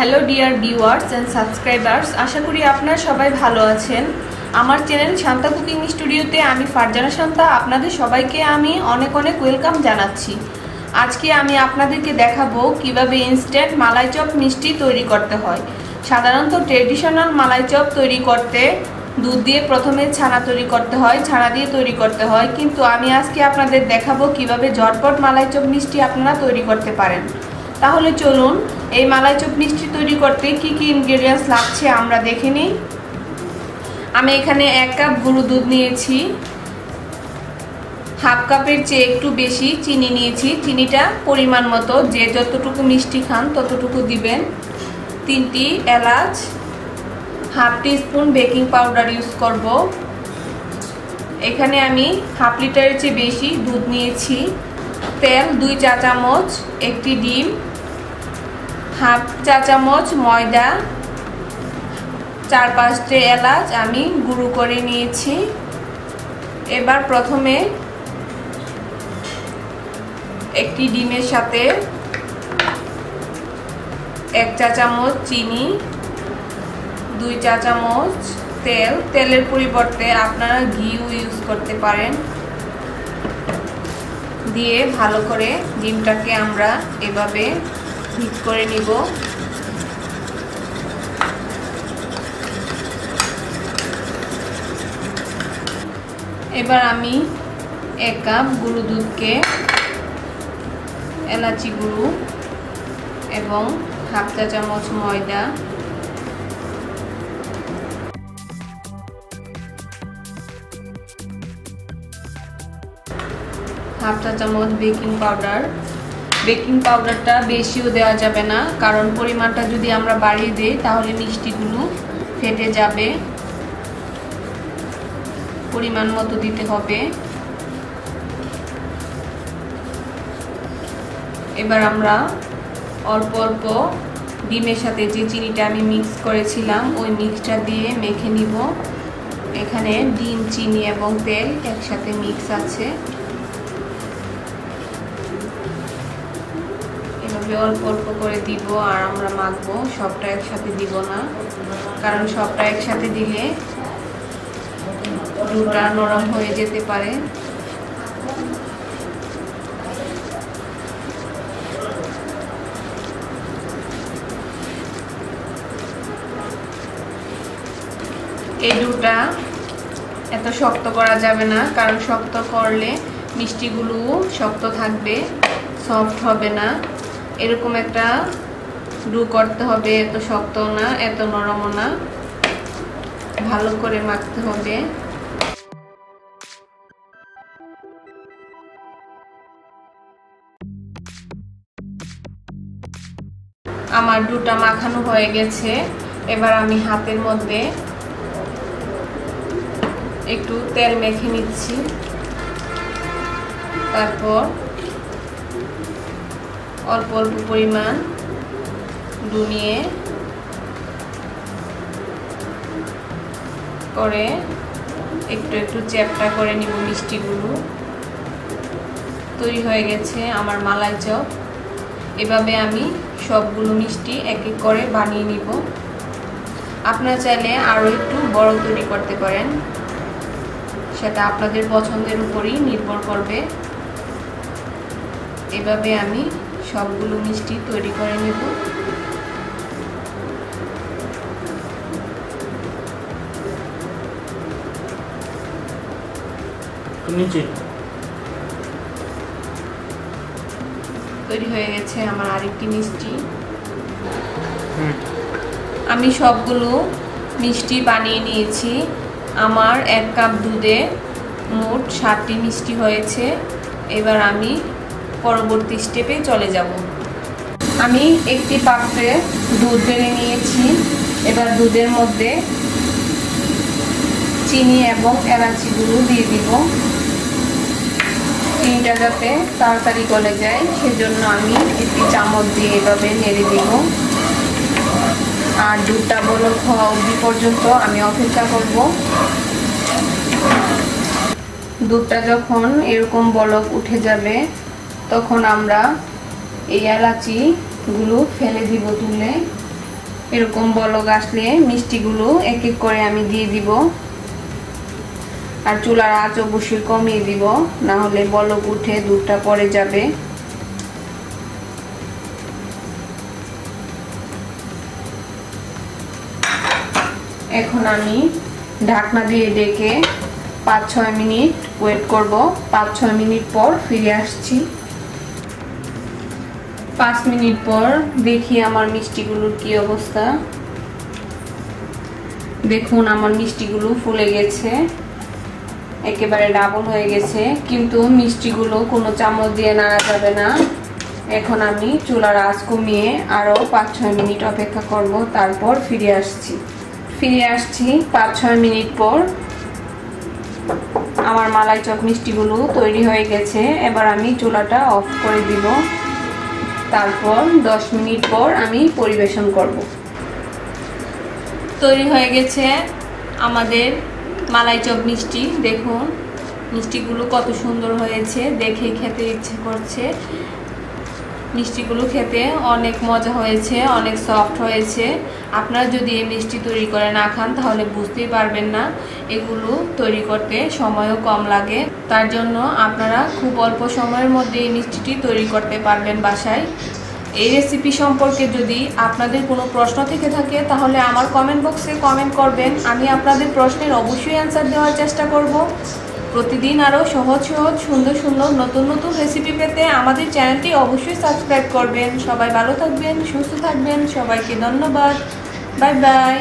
Hello dear viewers and subscribers, আশা করি আপনারা সবাই ভালো আছেন। আমার চ্যানেল শান্তা কুকিং স্টুডিওতে আমি ফারজানা শান্তা, আপনাদের সবাইকে আমি অনেক অনেক ওয়েলকাম জানাচ্ছি। আজকে আমি আপনাদেরকে দেখাবো কীভাবে ইনস্ট্যান্ট মালাই চপ মিষ্টি তৈরি করতে হয়। সাধারণত ট্রেডিশনাল মালাই চপ তৈরি করতে দুধ দিয়ে প্রথমে ছানা তৈরি করতে হয়, ছানা দিয়ে তৈরি করতে হয়। কিন্তু আমি আজকে আপনাদের দেখাবো কীভাবে ঝটপট মালাই চপ মিষ্টি আপনারা তৈরি করতে পারেন। তাহলে চলুন, এই মালাই চপ মিষ্টি তৈরি করতে কি কি ইনগ্রেডিয়েন্টস লাগছে আমরা দেখে নিই। আমি এখানে এক কাপ গরু দুধ নিয়েছি, হাফ কাপের চেয়ে একটু বেশি চিনি নিয়েছি, চিনিটা পরিমাণ মতো, যে যতটুকু মিষ্টি খান ততটুকু দিবেন। তিনটি এলাচ, half spoon baking powder use করব। এখানে আমি হাফ লিটারের চেয়ে বেশি দুধ নিয়েছি। তেল দুই চা চামচ, একটি ডিম হাফ চা চামচ ময়দা, চার পাঁচটি এলাচ আমি গুঁড়ো করে নিয়েছি। এবার প্রথমে একটি ডিমের সাথে এক চা চামচ চিনি, দুই চা চামচ তেল। তেলের পরিবর্তে আপনারা ঘিও ইউজ করতে পারেন। দিয়ে ভালো করে ডিমটাকে আমরা এভাবে হিট করে নিব। এবার আমি এক কাপ গুঁড়ো দুধকে এলাচি গুঁড়ো এবং হাফ চা চামচ ময়দা। হাফ চা চামচ বেকিং পাউডার। বেকিং পাউডারটা বেশিও দেওয়া যাবে না, কারণ পরিমাণটা যদি আমরা বাড়িয়ে দিই, তাহলে মিষ্টিগুলো ফেটে যাবে। পরিমাণ মতো দিতে হবে। এবার আমরা অল্প অল্প ডিমের সাথে যে চিনিটা আমি মিক্স করেছিলাম, ওই মিক্সটা দিয়ে মেখে নিব। এখানে ডিম, চিনি এবং তেল একসাথে মিক্স আছে। এভাবে অল্প অল্প করে দিব আর আমরা মাখবো সবটা একসাথে দিব না। কারণ সবটা একসাথে দিলে ডুটা নরম হয়ে যেতে পারে। এই ডুটা এত শক্ত করা যাবে না, কারণ শক্ত করলে মিষ্টিগুলো শক্ত থাকবে, সফট হবে না। এরকম একটা ডু করতে হবে, এত শক্ত না, এত নরমও না। ভালো করে মাখতে হবে। আমার ডুটা মাখানো হয়ে গেছে। এবার আমি হাতের মধ্যে একটু তেল মেখে নিচ্ছি। তারপর অল্প অল্প পরিমাণ ডু নিয়ে করে একটু একটু চ্যাপটা করে নিব মিষ্টিগুলো। তৈরি হয়ে গেছে আমার মালাই চপ। এভাবে আমি সবগুলো মিষ্টি এক এক করে বানিয়ে নিব। আপনারা চাইলে আরও একটু বড় তৈরি করতে পারেন। সেটা আপনাদের পছন্দের উপরই নির্ভর করবে। এভাবে আমি সবগুলো মিষ্টি তৈরি করে নেব। তৈরি হয়ে গেছে আমার আরেকটি মিষ্টি। আমি সবগুলো মিষ্টি বানিয়ে নিয়েছি। আমার এক কাপ দুধে মোট সাতটি মিষ্টি হয়েছে। এবার আমি পরবর্তী স্টেপে চলে যাব। আমি একটি পাত্রে দুধ বেড়ে নিয়েছি। এবার দুধের মধ্যে চিনি এবং এলাচি গুঁড়ো দিয়ে দিব। চিনিটা যাতে তাড়াতাড়ি গলে যায়, সেজন্য আমি একটি চামচ দিয়ে এভাবে নেড়ে দিব। আর দুধটা বলক হওয়া অবধি পর্যন্ত আমি অপেক্ষা করব। দুধটা যখন এরকম বলক উঠে যাবে তখন আমরা এই এলাচিগুলো ফেলে দিব তুলে। এরকম বলক আসলে মিষ্টিগুলো এক এক করে আমি দিয়ে দিব। আর চুলার আঁচ অবশ্যই কমিয়ে দিব, না হলে বলক উঠে দুধটা পরে যাবে। এখন আমি ঢাকনা দিয়ে ডেকে পাঁচ ছয় মিনিট ওয়েট করব। পাঁচ ছয় মিনিট পর ফিরে আসছি। পাঁচ মিনিট পর দেখি আমার মিষ্টিগুলোর কি অবস্থা। দেখুন, আমার মিষ্টিগুলো ফুলে গেছে। একেবারে ডাবল হয়ে গেছে, কিন্তু মিষ্টিগুলো কোনো চামচ দিয়ে নাড়া যাবে না। এখন আমি চুলার আঁচ কমিয়ে আরও পাঁচ ছয় মিনিট অপেক্ষা করব, তারপর ফিরে আসছি। ফিরে আসছি পাঁচ ছয় মিনিট পর। আমার মালাই চপ মিষ্টিগুলো তৈরি হয়ে গেছে, এবার আমি চুলাটা অফ করে দিব। তারপর দশ মিনিট পর আমি পরিবেশন করব। তৈরি হয়ে গেছে আমাদের মালাই চপ মিষ্টি। দেখুন, মিষ্টিগুলো কত সুন্দর হয়েছে, দেখে খেতে ইচ্ছে করছে। মিষ্টিগুলো খেতে অনেক মজা হয়েছে, অনেক সফট হয়েছে। আপনারা যদি এই মিষ্টি তৈরি করে না খান, তাহলে বুঝতেই পারবেন না। এগুলো তৈরি করতে সময়ও কম লাগে। তার জন্য আপনারা খুব অল্প সময়ের মধ্যে এই মিষ্টিটি তৈরি করতে পারবেন বাসায়। এই রেসিপি সম্পর্কে যদি আপনাদের কোনো প্রশ্ন থেকে থাকে, তাহলে আমার কমেন্ট বক্সে কমেন্ট করবেন। আমি আপনাদের প্রশ্নের অবশ্যই অ্যান্সার দেওয়ার চেষ্টা করব। প্রতিদিন আরও সহজ সহজ, সুন্দর সুন্দর নতুন নতুন রেসিপি পেতে আমাদের চ্যানেলটি অবশ্যই সাবস্ক্রাইব করবেন। সবাই ভালো থাকবেন, সুস্থ থাকবেন। সবাইকে ধন্যবাদ। Bye bye